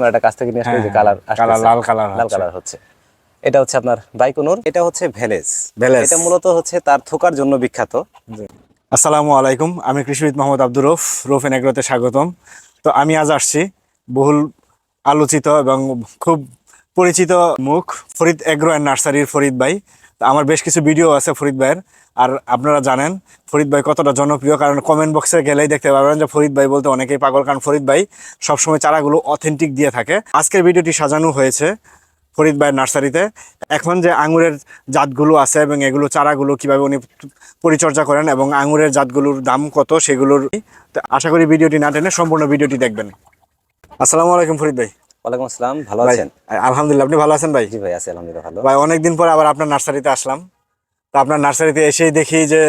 একটা কাছ থেকে নিয়ে আসলে হ্যাঁ, যে কালার কালার লাল কালার লাল কালার হচ্ছে। এটা হচ্ছে আপনার বাইকোনোর এটা হচ্ছে ভ্যালেজ ভ্যালেজ। এটা মূলত হচ্ছে তার থোকার জন্য বিখ্যাত। আসসালামু আলাইকুম আমি কৃষিবিদ মোহাম্মদ আব্দুর রফ রফ এন এগ্রোতে স্বাগতম। তো আমি আজ আসছি বহুল আলোচিত এবং খুব পরিচিত মুখ ফরিদ এগ্রো অ্যান্ড নার্সারির ফরিদ ভাই। আমার বেশ কিছু ভিডিও আছে ফরিদ ভাইয়ের। আর আপনারা জানেন, ফরিদ ভাই কতটা জনপ্রিয়, কারণ কমেন্ট বক্সে গেলেই দেখতে পাবেন যে ফরিদ ভাই বলতে অনেকেই পাগল, কারণ ফরিদ ভাই সবসময় চারাগুলো অথেন্টিক দিয়ে থাকে। আজকের ভিডিওটি সাজানো হয়েছে ফরিদ ভাইয়ের নার্সারিতে। এখন যে আঙুরের জাতগুলো আছে এবং এগুলো চারাগুলো কীভাবে উনি পরিচর্যা করেন এবং আঙুরের জাতগুলোর দাম কত সেগুলোর আশা করি ভিডিওটি না টেনে সম্পূর্ণ ভিডিওটি দেখবেন। আসসালামু আলাইকুম ফরিদ ভাই। ওয়ালাইকুম আসসালাম ভালো আছেন? আলহামদুলিল্লাহ আপনি ভালো আছেন ভাই? জি ভাই আছি আলহামদুলিল্লাহ ভালো। ভাই অনেকদিন পর আবার আপনার নার্সারিতে আসলাম। তো আপনার নার্সারিতে এসেই দেখি যে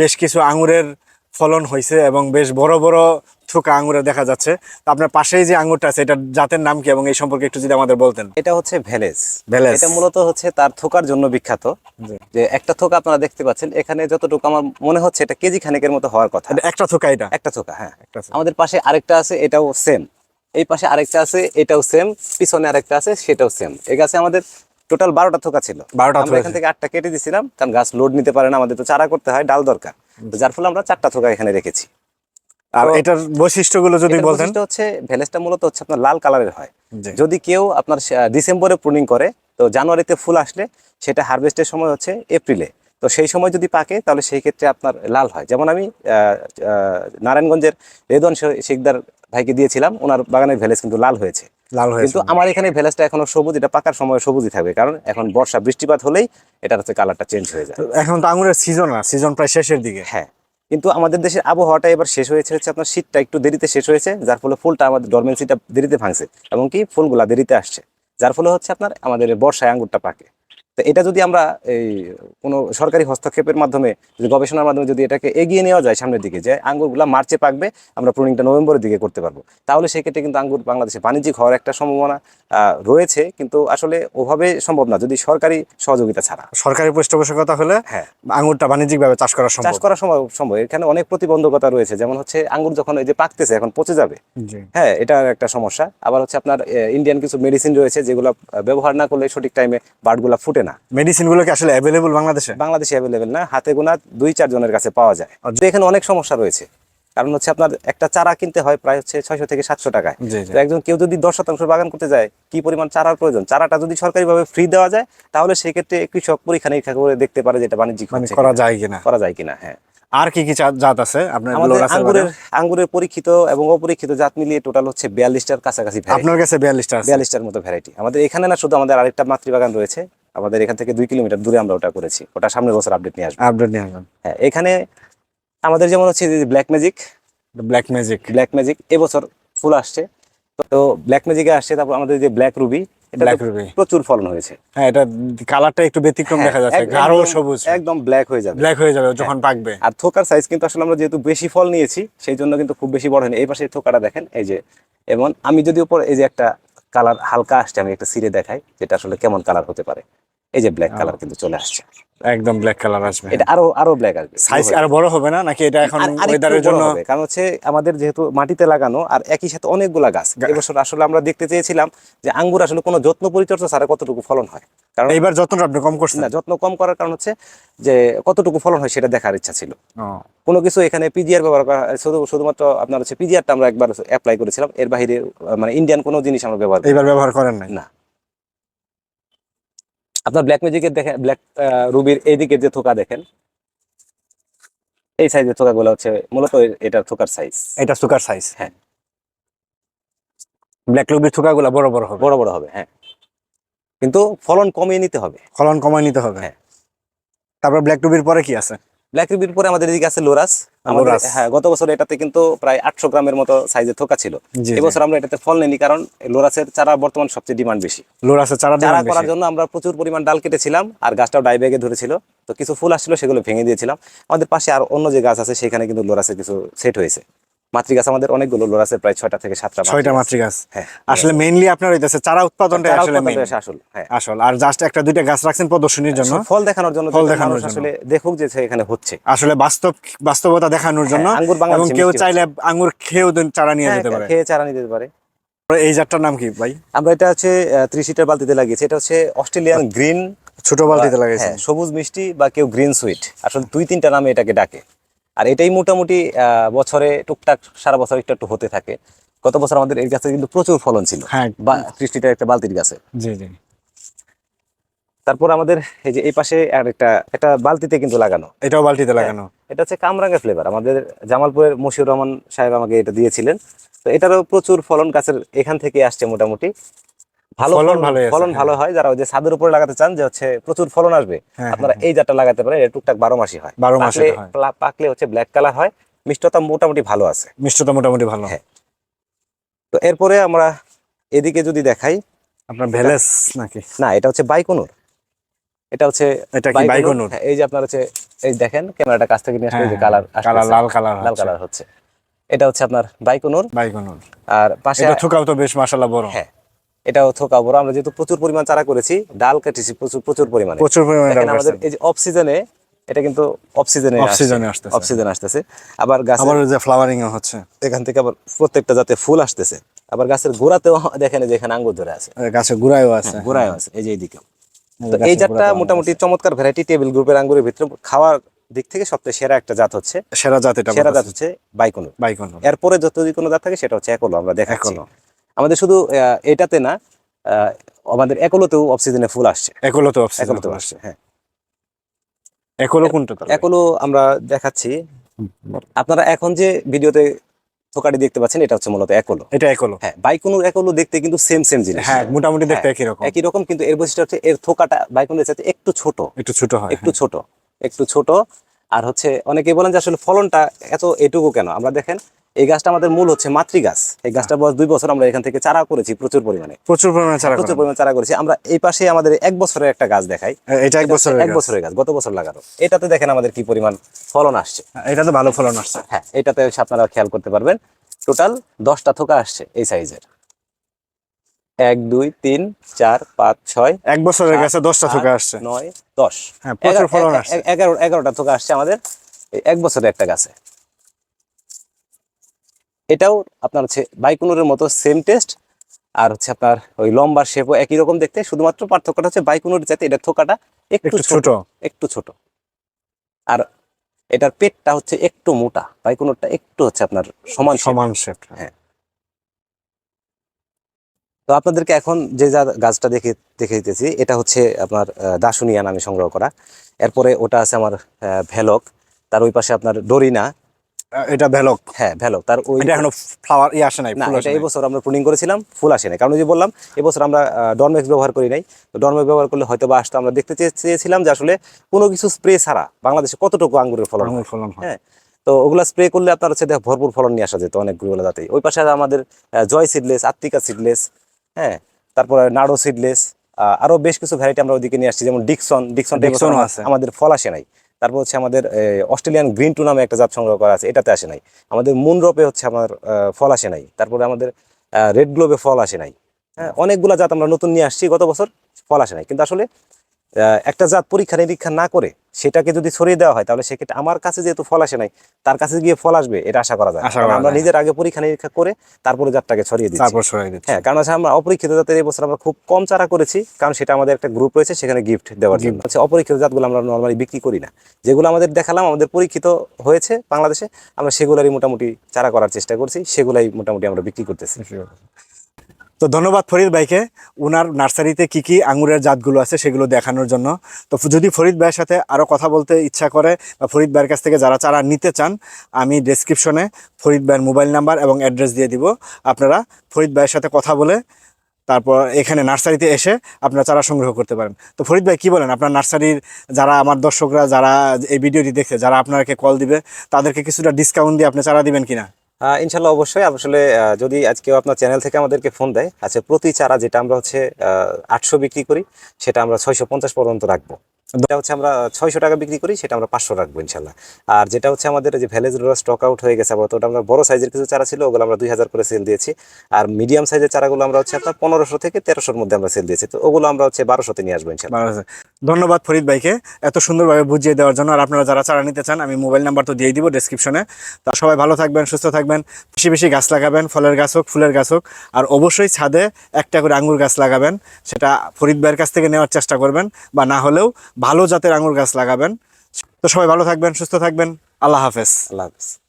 বেশ কিছু আঙুরের ফলন হয়েছে এবং বেশ বড় বড় থুকা আঙুরের দেখা যাচ্ছে। তো আপনার পাশেই যে আঙুরটা আছে এটার জাতের নাম কি এবং এই সম্পর্কে একটু যদি আমাদের বলতেন? এটা হচ্ছে ভ্যালেজ ভ্যালেজ। এটা মূলত হচ্ছে তার থোকার জন্য বিখ্যাত। যে একটা থোকা আপনারা দেখতে পাচ্ছেন এখানে যতটুকু আমার মনে হচ্ছে এটা কেজি খানেকের মতো হওয়ার কথা। একটা থোকা এটা? একটা থোকা হ্যাঁ। একটা আমাদের পাশে আরেকটা আছে এটাও সেম এই পাশে আরেকটা আছে এটাও সেম পিছনে আরেকটা আছে সেটাও সেম এই গাছে আমাদের টোটাল বারোটা থোকা ছিল। 12টা আমরা এখান থেকে আটটা কেটে দিয়েছিলাম কারণ গাছ লোড নিতে পারে না আমাদের তো চারা করতে হয় ডাল দরকার। যার ফলে আমরা চারটা থোকা এখানে রেখেছি। আর এটার বৈশিষ্ট্যগুলো যদি বলেন হচ্ছে ভ্যালেজটা মূলত হচ্ছে আপনার লাল কালারের হয়। যদি কেউ আপনার ডিসেম্বরে প্রুনিং করে তো জানুয়ারিতে ফুল আসলে সেটা হারভেস্টের সময় হচ্ছে এপ্রিলে তো সেই সময় যদি পাকে তাহলে সেই ক্ষেত্রে আপনার লাল হয়। যেমন আমি নারায়ণগঞ্জের রেদন শিকদার ভাইকে দিয়েছিলাম ওনার বাগানের ভ্যালেজ কিন্তু লাল হয়েছে। লাল হয়েছে। কিন্তু আমার এখানে ভ্যালেজটা এখনও সবুজ এটা পাকার সময় সবুজই থাকবে কারণ এখন বর্ষা বৃষ্টিপাত হলেই এটার হচ্ছে কালারটা চেঞ্জ হয়ে যায়। এখন তো আঙুরের সিজন না সিজন প্রায় শেষের দিকে। হ্যাঁ কিন্তু আমাদের দেশের আবহাওয়াটা এবার শেষ হয়েছে হচ্ছে আপনার শীতটা একটু দেরিতে শেষ হয়েছে যার ফলে ফুলটা আমাদের ডরমেন্সিটা দেরিতে ভাঙছে এবং কি ফুলগুলা দেরিতে আসছে যার ফলে হচ্ছে আপনার আমাদের বর্ষায় আঙ্গুরটা পাকে। তো এটা যদি আমরা এই কোনো সরকারি হস্তক্ষেপের মাধ্যমে যদি গবেষণার মাধ্যমে যদি এটাকে এগিয়ে নেওয়া যায় সামনের দিকে যে আঙ্গুরগুলা মার্চে পাকবে আমরা প্রুনিংটা নভেম্বরের দিকে করতে পারব। তাহলে সেক্ষেত্রে কিন্তু আঙ্গুর বাংলাদেশে বাণিজ্যিক হওয়ার একটা সম্ভাবনা রয়েছে কিন্তু আসলে ওভাবে সম্ভব না যদি সরকারি সহযোগিতা ছাড়া। সরকারি পৃষ্ঠপোষকতা হলে হ্যাঁ। আঙুরটা বাণিজ্যিকভাবে চাষ করা চাষ করা সম্ভব সম্ভব। এখানে অনেক প্রতিবন্ধকতা রয়েছে যেমন হচ্ছে আঙ্গুর যখন এই যে পাকতেছে এখন পচে যাবে। হ্যাঁ এটা একটা সমস্যা। আবার হচ্ছে আপনার ইন্ডিয়ান কিছু মেডিসিন রয়েছে যেগুলো ব্যবহার না করলে সঠিক টাইমে বার্ডগুলা ফুটে না। মেডিসিনগুলো কি আসলে অ্যাভেলেবল বাংলাদেশে? বাংলাদেশে অ্যাভেলেবেল না হাতে গোনা দুই চারজনের কাছে পাওয়া যায়। তো এখানে অনেক সমস্যা রয়েছে। কারণ হচ্ছে আপনার একটা চারা কিনতে হয় প্রায় হচ্ছে ছয়শো থেকে সাতশো টাকায়। তো একজন কেউ যদি দশ শতাংশ বাগান করতে যায় কি পরিমাণ চারার প্রয়োজন? চারাটা যদি সরকারিভাবে ফ্রি দেওয়া যায় তাহলে সেক্ষেত্রে কৃষক পরীক্ষা নিরীক্ষা করে দেখতে পারে যে এটা বাণিজ্যিক মানে করা যায় কিনা। করা যায় কিনা হ্যাঁ। আর কি কি জাত আছে? আপনার আঙ্গুরের আঙ্গুরের পরীক্ষিত এবং অপরীক্ষিত জাত মিলিয়ে টোটাল হচ্ছে বিয়াল্লিশটার কাছাকাছি আপনার কাছে বিয়াল্লিশটা বিয়াল্লিশটার মতো ভ্যারাইটি আমাদের এখানে না শুধু আমাদের আরেকটা মাতৃবাগান রয়েছে। আমাদের এখান থেকে দুই কিলোমিটার দূরে আমরা ওটা করেছি। ওটা সামনের বছর আপডেট নিয়ে আসব। আপডেট নিয়ে আসবেন। হ্যাঁ এখানে আমাদের যেমন হচ্ছে black magic black magic black magic এবছর ফুল আসছে। তো ব্ল্যাক ম্যাজিকে আসছে তারপর আমাদের যে ব্ল্যাক রুবি তো ruby। প্রচুর ফলন হয়েছে। হ্যাঁ এটা কালারটা একটু ব্যতিক্রম দেখা হ্যাঁ, যাচ্ছে গাঢ় সবুজ। একদম ব্ল্যাক হয়ে যাবে। ব্ল্যাক হয়ে যাবে যখন পাকবে। আর থোকার সাইজ কিন্তু আসলে আমরা যেহেতু বেশি ফল নিয়েছি সেই জন্য কিন্তু খুব বেশি বড় হয়নি। এই পাশে থোকাটা দেখেন এই যে এবং আমি যদি উপর এই যে একটা কালার হালকা আসছে আমি একটা সিরে দেখাই যেটা আসলে কেমন কালার হতে পারে। এই যে ব্ল্যাক কালার কিন্তু চলে আসছে। একদম ব্ল্যাক কালার আসবে এটা আরও আরও ব্ল্যাক আসবে সাইজ আর বড় হবে না? নাকি এটা এখন ওয়েদারের জন্য কারণ হচ্ছে আমাদের যেহেতু মাটিতে লাগানো আর একই সাথে অনেকগুলা গাছ। এবছর আসলে আমরা দেখতে চেয়েছিলাম যে আঙ্গুর আসলে কোনো যত্ন পরিচর্যা ছাড়া কতটুকু ফলন হয়। কারণ এইবার যত্নটা আপনি কম করছেন? না যত্ন কম করার কারণ হচ্ছে যে কতটুকু ফলন হয় সেটা দেখার ইচ্ছা ছিল। কোনো কিছু এখানে পিজিআর ব্যবহার করা শুধু শুধুমাত্র আপনার হচ্ছে পিজিআরটা আমরা একবার অ্যাপ্লাই করেছিলাম। এর বাইরে মানে ইন্ডিয়ান কোনো জিনিস আমরা ব্যবহার করি এইবার ব্যবহার করেন না। আপনার ব্ল্যাক ম্যাজিকের দেখেন ব্ল্যাক রুবির এইদিকে যে থোকা দেখেন এই সাইজের থোকা গুলো হচ্ছে মূলত এটা থোকার সাইজ এটা থোকার সাইজ হ্যাঁ। ব্ল্যাক রুবির থোকা গুলো বড় বড় হবে। বড় বড় হবে হ্যাঁ। কিন্তু ফলন কমিয়ে নিতে হবে। ফলন কমিয়ে নিতে হবে। হ্যাঁ। তারপর ব্ল্যাক রুবির পরে কি আছে? ব্ল্যাক রিবির পরে আমাদের এদিকে আছে লোরাস আমাদের হ্যাঁ গত বছর এটাতে কিন্তু প্রায় আটশো গ্রামের মতো থোকা ছিল। এবছর আমরা এটাতে ফল নেইনি কারণ লোরাসের চারা বর্তমান সবচেয়ে ডিমান্ড বেশি। লোরাসের চারা চারা করার জন্য আমরা প্রচুর পরিমাণ ডাল কেটেছিলাম আর গাছটাও ডাই ব্যাগে ধরেছিল। তো কিছু ফুল আসছিল সেগুলো ভেঙে দিয়েছিলাম। আমাদের পাশে আর অন্য যে গাছ আছে সেখানে কিন্তু লোরাসের কিছু সেট হয়েছে। মাতৃ গাছ আমাদের অনেকগুলো লোরাসের প্রায় ছয়টা থেকে সাতটা ছয়টা গাছ। মাতৃ গাছ হ্যাঁ। আসলে মেইনলি আপনার হইতেছে চারা উৎপাদনটা আসলে আসল হ্যাঁ। আসল আর জাস্ট একটা দুইটা গাছ রাখছেন প্রদর্শনীর জন্য। ফল দেখানোর জন্য ফল দেখানোর জন্য। আসলে দেখুক যে এখানে হচ্ছে। আসলে বাস্তব বাস্তবতা দেখানোর জন্য হ্যাঁ, আঙ্গুর এবং কেউ চাইলে আঙ্গুর খেয়েও চারা নিয়ে হ্যাঁ, যেতে পারে। খেয়ে চারা নিতে পারে। এই জাতটার নাম কি ভাই? আমরা এটা হচ্ছে ত্রিশ লিটার বালতিতে লাগিয়েছি। এটা হচ্ছে অস্ট্রেলিয়ান গ্রিন ছোট বালতিতে হ্যাঁ সবুজ মিষ্টি বা কেউ গ্রিন সুইট। আসলে দুই তিনটা নামে এটাকে ডাকে। আর এটাই মোটামুটি বছরে টুকটাক সারা বছর একটু একটু হতে থাকে। গত বছর আমাদের এর গাছে কিন্তু প্রচুর ফলন ছিল। হ্যাঁ একটা বালতির গাছে। জি জি। তারপর আমাদের এই যে এই পাশে আর একটা একটা বালতিতে কিন্তু লাগানো। এটাও বালতিতে লাগানো। এটা হচ্ছে কামরাঙ্গা ফ্লেভার আমাদের জামালপুরের মশিউর রহমান সাহেব আমাকে এটা দিয়েছিলেন। তো এটারও প্রচুর ফলন গাছের এখান থেকে আসছে মোটামুটি। ভালো ফলন আছে, ফলন হ্যাঁ। ভালো হয়। যারা ওই যে ছাদের উপরে লাগাতে চান যে হচ্ছে প্রচুর ফলন আসবে হ্যাঁ, আপনারা এই জাতটা লাগাতে পারেন। এটা টুকটাক বারো মাসই হয়। বারো মাসে পাকলে- হয়। হচ্ছে ব্ল্যাক কালার হয়। মিষ্টতা মোটামুটি ভালো আছে। মিষ্টতা মোটামুটি ভালো। হ্যাঁ। তো এরপরে আমরা এদিকে যদি দেখাই আপনার ভ্যালেস নাকি? না এটা হচ্ছে বাইকনুর। এটা হচ্ছে এটা কি বাইকনুর। হ্যাঁ, এই যে আপনার হচ্ছে এই দেখেন ক্যামেরাটা কাছ থেকে নিয়ে আসলে যে হ্যাঁ, কালার কালার লাল কালার লাল কালার হচ্ছে। এটা হচ্ছে আপনার বাইকনুর। বাইকনুর। আর পাশে এটা থুকাও তো বেশ মাশাআল্লাহ বড়। হ্যাঁ এটাও থোকা বড় আমরা যেহেতু প্রচুর পরিমাণ চারা করেছি ডাল কেটেছি প্রচুর প্রচুর পরিমাণে। প্রচুর পরিমাণে আমাদের এই যে অফ সিজনে এটা কিন্তু অফ সিজনে season এ আসতেছে। অফ সিজন আসতেছে। আবার গাছের আবার যে ফ্লাওয়ারিং হচ্ছে। এখান থেকে আবার প্রত্যেকটা যাতে ফুল আসতেছে। আবার গাছের গোড়াতেও দেখেন যে এখানে আঙ্গুর ধরে আছে। এই গাছে গুড়াইও আছে। গোড়ায় আছে এই যে এইদিকে। এই জাতটা মোটামুটি চমৎকার ভ্যারাইটি টেবিল গ্রুপের আঙ্গুরের ভিতরে খাওয়ার দিক থেকে সবচেয়ে সেরা একটা জাত হচ্ছে। সেরা জাত এটা সেরা জাত হচ্ছে বাইকনুর। বাইকনুর। এরপরে যত যদি কোনো জাত থাকে সেটা হচ্ছে একলো। আমরা দেখাচ্ছি। আমাদের শুধু এটাতে না আমাদের একলোতেও অফ ফুল আসছে। একলো তো অফ একলোতেও আসছে। হ্যাঁ। একলো কোনটা একলো আমরা দেখাচ্ছি। আপনারা এখন যে ভিডিওতে থোকাটি দেখতে পাচ্ছেন এটা হচ্ছে মূলত একলো। এটা একলো। হ্যাঁ বাইকুনুর একলো দেখতে কিন্তু সেম সেম জিনিস। হ্যাঁ মোটামুটি দেখতে হ্যাঁ, একই রকম। একই রকম কিন্তু এর বৈশিষ্ট্য হচ্ছে এর থোকাটা বাইকুনের চাইতে একটু ছোট। একটু ছোট হয় একটু ছোট একটু ছোট। আর হচ্ছে অনেকে বলেন যে আসলে ফলনটা এত এটুকু কেন? আমরা দেখেন এই গাছটা আমাদের মূল হচ্ছে মাতৃ গাছ এই গাছটা বয়স দুই বছর আমরা এখান থেকে চারা করেছি প্রচুর পরিমাণে। প্রচুর পরিমাণে চারা প্রচুর পরিমাণে চারা করেছি। আমরা এই পাশে আমাদের এক বছরের একটা গাছ দেখাই। এটা এক বছরের এক বছরের গাছ গত বছর লাগানো। এটাতে দেখেন আমাদের কি পরিমাণ ফলন আসছে। এটা তো ভালো ফলন আসছে। হ্যাঁ এটাতে আপনারা খেয়াল করতে পারবেন টোটাল দশটা থোকা আসছে এই সাইজের। এক দুই তিন চার পাঁচ ছয় এক বছরের গাছে দশটা থোকা আসছে। নয় দশ। হ্যাঁ এগারোটা থোকা আসছে আমাদের এক বছরের একটা গাছে। এটাও আপনার হচ্ছে বাইকুনুরের মতো সেম টেস্ট আর হচ্ছে আপনার ওই লম্বা শেপও একই রকম দেখতে শুধুমাত্র পার্থক্যটা হচ্ছে বাইকুনুরের চাইতে এটা থোকাটা একটু ছোট একটু ছোট। আর এটার পেটটা হচ্ছে একটু মোটা বাইকুনুরটা একটু হচ্ছে আপনার সমান সমান শেপ হ্যাঁ। তো আপনাদেরকে এখন যে যা গাছটা দেখে দেখে দিতেছি এটা হচ্ছে আপনার দাসুনিয়া নামে সংগ্রহ করা। এরপরে ওটা আছে আমার ভেলক তার ওই পাশে আপনার ডরিনা এটা ভেলক। হ্যাঁ ভেলক। তার ওই এটা এখনও ফ্লাওয়ার ই আসে নাই না এটা আসে এই নাই। বছর আমরা প্রুনিং করেছিলাম ফুল আসে নাই। কারণ যে বললাম এবছর আমরা ব্যবহার করি নাই। ডরমেক্স ব্যবহার করলে হয়তো বা আসতো। আমরা দেখতে চেয়েছিলাম যে আসলে কোনো কিছু স্প্রে ছাড়া বাংলাদেশে কতটুকু আঙ্গুরের ফলন ফলন হ্যাঁ। তো ওগুলা স্প্রে করলে আপনার হচ্ছে দেখ ভরপুর ফলন নিয়ে আসা যেত অনেকগুলো জাতেই। ওই পাশে আমাদের জয় সিডলেস আত্মিকা সিডলেস হ্যাঁ তারপরে নাড়ো সিডলেস আরও বেশ কিছু ভ্যারাইটি আমরা ওদিকে নিয়ে আসছি। যেমন ডিকসন ডিকসন ডিকসনও আছে। আমাদের ফল আসে নাই। তারপর হচ্ছে আমাদের অস্ট্রেলিয়ান গ্রিন টু নামে একটা জাত সংগ্রহ করা আছে, এটাতে আসে নাই। আমাদের মুন রোপে হচ্ছে আমার ফল আসে নাই। তারপরে আমাদের রেড গ্লোবে ফল আসে নাই। হ্যাঁ অনেকগুলো জাত আমরা নতুন নিয়ে আসছি, গত বছর ফল আসে নাই। কিন্তু আসলে একটা জাত পরীক্ষা নিরীক্ষা না করে সেটাকে যদি ছড়িয়ে দেওয়া হয় তাহলে সেক্ষেত্রে আমার কাছে যেহেতু ফল আসে নাই তার কাছে গিয়ে ফল আসবে এটা আশা করা যায়। আমরা নিজের আগে পরীক্ষা নিরীক্ষা করে তারপরে জাতটাকে ছড়িয়ে দিচ্ছি। তারপর সরাই দিচ্ছে। হ্যাঁ কারণ হচ্ছে আমরা অপরীক্ষিত জাতের এই বছর আমরা খুব কম চারা করেছি কারণ সেটা আমাদের একটা গ্রুপ রয়েছে সেখানে গিফট দেওয়ার জন্য। হচ্ছে অপরীক্ষিত জাতগুলো আমরা নর্মালি বিক্রি করি না। যেগুলো আমাদের দেখালাম আমাদের পরীক্ষিত হয়েছে বাংলাদেশে আমরা সেগুলোরই মোটামুটি চারা করার চেষ্টা করছি সেগুলাই মোটামুটি আমরা বিক্রি করতেছি। তো ধন্যবাদ ফরিদ ভাইকে। উনার নার্সারিতে কি কি আঙুরের জাতগুলো আছে সেগুলো দেখানোর জন্য। তো যদি ফরিদ ভাইয়ের সাথে আরও কথা বলতে ইচ্ছা করে বা ফরিদ ভাইয়ের কাছ থেকে যারা চারা নিতে চান, আমি ডেসক্রিপশনে ফরিদ ভাইয়ের মোবাইল নাম্বার এবং অ্যাড্রেস দিয়ে দিব। আপনারা ফরিদ ভাইয়ের সাথে কথা বলে তারপর এখানে নার্সারিতে এসে আপনারা চারা সংগ্রহ করতে পারেন। তো ফরিদ ভাই কি বলেন? আপনার নার্সারির যারা আমার দর্শকরা, যারা এই ভিডিওটি দেখে যারা আপনাকে কল দিবে, তাদেরকে কিছুটা ডিসকাউন্ট দিয়ে আপনি চারা দিবেন কিনা? ইনশাল্লাহ অবশ্যই। আসলে যদি যদি আজকেও আপনার চ্যানেল থেকে আমাদেরকে ফোন দেয় আচ্ছা প্রতি চারা যেটা আমরা হচ্ছে আটশো বিক্রি করি, সেটা আমরা ছয়শো পঞ্চাশ পর্যন্ত রাখব। যেটা হচ্ছে আমরা ছয়শো টাকা বিক্রি করি, সেটা আমরা পাঁচশো রাখব ইনশাল্লাহ। আর যেটা হচ্ছে আমাদের যে ভ্যালেজ স্টক আউট হয়ে গেছে আপাতত, ওটা আমরা বড় সাইজের কিছু চারা ছিল, ওগুলো আমরা দুই হাজার করে সেল দিয়েছি। আর মিডিয়াম সাইজের চারাগুলো আমরা হচ্ছে আপনার পনেরোশো থেকে তেরোশোর মধ্যে আমরা সেল দিয়েছি। তো ওগুলো আমরা হচ্ছে বারোশোতে নিয়ে আসব ইনশাল্লাহ। ধন্যবাদ ফরিদ ভাইকে এত সুন্দরভাবে বুঝিয়ে দেওয়ার জন্য। আর আপনারা যারা চারা নিতে চান, আমি মোবাইল নাম্বার তো দিয়ে দিব ডেসক্রিপশনে তা সবাই ভালো থাকবেন, সুস্থ থাকবেন। বেশি বেশি গাছ লাগাবেন, ফলের গাছ হোক, ফুলের গাছ হোক। আর অবশ্যই ছাদে একটা করে আঙ্গুর গাছ লাগাবেন। সেটা ফরিদ ভাইয়ের কাছ থেকে নেওয়ার চেষ্টা করবেন। বা না হলেও ভালো জাতের আঙুর গাছ লাগাবেন। তো সবাই ভালো থাকবেন, সুস্থ থাকবেন। আল্লাহ হাফেজ। আল্লাহ হাফিজ।